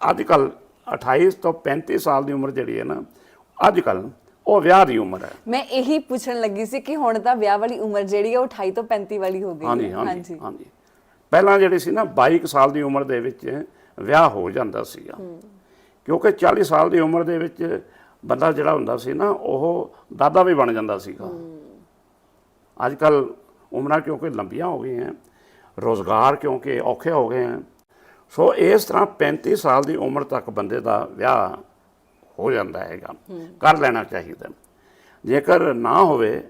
ਅੱਜ ਕੱਲ 28 ਤੋਂ 35 ਸਾਲ ਦੀ ਉਮਰ ਜਿਹੜੀ ਹੈ ਨਾ ਅੱਜ ਕੱਲ ਉਹ ਵਿਆਹ ਦੀ ਉਮਰ ਹੈ। ਮੈਂ ਇਹੀ ਪੁੱਛਣ ਲੱਗੀ ਸੀ ਕਿ ਹੁਣ ਤਾਂ ਵਿਆਹ ਵਾਲੀ ਉਮਰ ਜਿਹੜੀ ਹੈ ਉਹ 28 ਤੋਂ 35 ਵਾਲੀ ਹੋ ਗਈ। ਹਾਂਜੀ ਹੈ ਹਾਂਜੀ। ਹਾਂਜੀ। ਪਹਿਲਾਂ ਜਿਹੜੀ ਸੀ ਨਾ 22 ਕੁ ਸਾਲ ਦੀ ਉਮਰ ਦੇ ਵਿੱਚ ਵਿਆਹ ਹੋ ਜਾਂਦਾ ਸੀਗਾ। ਕਿਉਂਕਿ 40 ਸਾਲ ਦੀ ਉਮਰ ਦੇ ਵਿੱਚ ਬੰਦਾ ਜਿਹੜਾ ਹੁੰਦਾ ਸੀ ਨਾ ਉਹ ਦਾਦਾ ਵੀ ਬਣ ਜਾਂਦਾ ਸੀਗਾ। ਅੱਜ ਕੱਲ ਉਮਰਾਂ ਕਿਉਂਕਿ ਲੰਬੀਆਂ ਹੋ ਗਈਆਂ ਰੋਜ਼ਗਾਰ ਕਿਉਂਕਿ ਔਖੇ ਹੋ ਗਏ ਹਨ ਸੋ ਇਸ ਤਰ੍ਹਾਂ 35 ਸਾਲ ਦੀ ਉਮਰ ਤੱਕ ਬੰਦੇ ਦਾ ਵਿਆਹ ਹੋ ਜਾਂਦਾ ਹੈਗਾ। ਕਰ ਲੈਣਾ ਚਾਹੀਦਾ। ਜੇਕਰ ਨਾ ਹੋਵੇ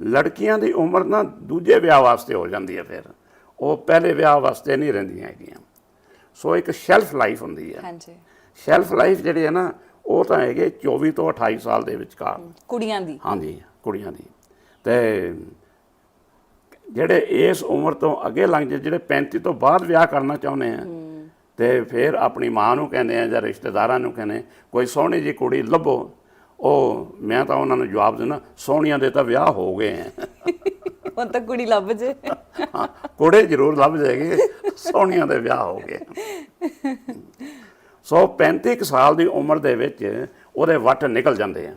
ਲੜਕੀਆਂ ਦੀ ਉਮਰ ਨਾ ਦੂਜੇ ਵਿਆਹ ਵਾਸਤੇ ਹੋ ਜਾਂਦੀ ਹੈ ਫਿਰ। ਉਹ ਪਹਿਲੇ ਵਿਆਹ ਵਾਸਤੇ ਨਹੀਂ ਰਹਿੰਦੀਆਂ ਹੈਗੀਆਂ। ਸੋ ਇੱਕ ਸ਼ੈਲਫ ਲਾਈਫ ਹੁੰਦੀ ਹੈ। ਹਾਂਜੀ। ਸ਼ੈਲਫ ਲਾਈਫ ਜਿਹੜੀ ਹੈ ਨਾ ਉਹ ਤਾਂ ਹੈਗੇ 24 ਤੋਂ 28 ਸਾਲ ਦੇ ਵਿਚਕਾਰ। ਕੁੜੀਆਂ ਦੀ। ਹਾਂਜੀ ਕੁੜੀਆਂ ਦੀ। ਤੇ ਜਿਹੜੇ ਇਸ ਉਮਰ ਤੋਂ ਅੱਗੇ ਲੰਘ ਜਿਹੜੇ 35 ਤੋਂ ਬਾਅਦ ਵਿਆਹ ਕਰਨਾ ਚਾਹੁੰਦੇ ਆ ਤੇ ਫਿਰ ਆਪਣੀ ਮਾਂ ਨੂੰ ਕਹਿੰਦੇ ਆ ਜਾਂ ਰਿਸ਼ਤੇਦਾਰਾਂ ਨੂੰ ਕਹਿੰਦੇ ਕੋਈ ਸੋਹਣੀ ਜੀ ਕੁੜੀ ਲੱਭੋ। ਉਹ ਮੈਂ ਤਾਂ ਉਹਨਾਂ ਨੂੰ ਜਵਾਬ ਦਿੰਦਾ ਸੋਹਣੀਆਂ ਦੇ ਤਾਂ ਵਿਆਹ ਹੋ ਗਏ ਆ ਹੁਣ ਤਾਂ ਕੁੜੀ ਲੱਭ ਜੇ। ਹਾਂ, ਕੁੜੇ ਜ਼ਰੂਰ ਲੱਭ ਜਾਏਗੇ ਸੋਹਣੀਆਂ ਦੇ ਵਿਆਹ ਹੋ ਗਏ। ਸੋ 35 ਕੁ ਸਾਲ ਦੀ ਉਮਰ ਦੇ ਵਿੱਚ ਉਹਦੇ ਵੱਟ ਨਿਕਲ ਜਾਂਦੇ ਆ।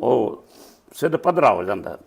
ਉਹ ਸਿੱਧ ਪੱਧਰਾ ਹੋ ਜਾਂਦਾ।